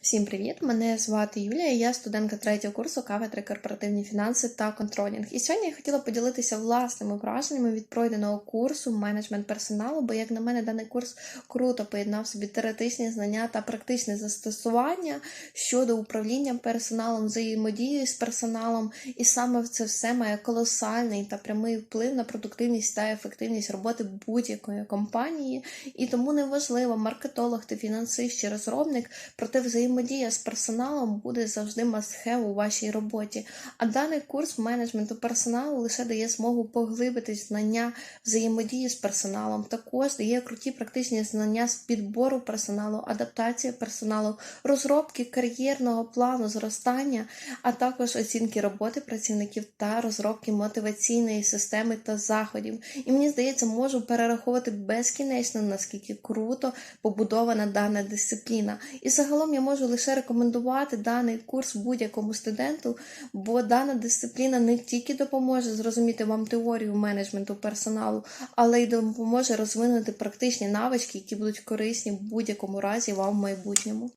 Всім привіт! Мене звати Юлія, я студентка третього курсу кафедри корпоративні фінанси та контролінг. І сьогодні я хотіла поділитися власними враженнями від пройденого курсу менеджмент персоналу, бо, як на мене, даний курс круто поєднав собі теоретичні знання та практичне застосування щодо управління персоналом, взаємодії з персоналом, і саме це все має колосальний та прямий вплив на продуктивність та ефективність роботи будь-якої компанії. І тому неважливо, маркетолог ти фінансист чи розробник, проте взаємодія з персоналом буде завжди must-have у вашій роботі. А даний курс менеджменту персоналу лише дає змогу поглибити знання взаємодії з персоналом. Також дає круті практичні знання з підбору персоналу, адаптації персоналу, розробки кар'єрного плану зростання, а також оцінки роботи працівників та розробки мотиваційної системи та заходів. І мені здається, можу перераховувати безкінечно, наскільки круто побудована дана дисципліна. І загалом я можу лише рекомендувати даний курс будь-якому студенту, бо дана дисципліна не тільки допоможе зрозуміти вам теорію менеджменту персоналу, але й допоможе розвинути практичні навички, які будуть корисні в будь-якому разі вам в майбутньому.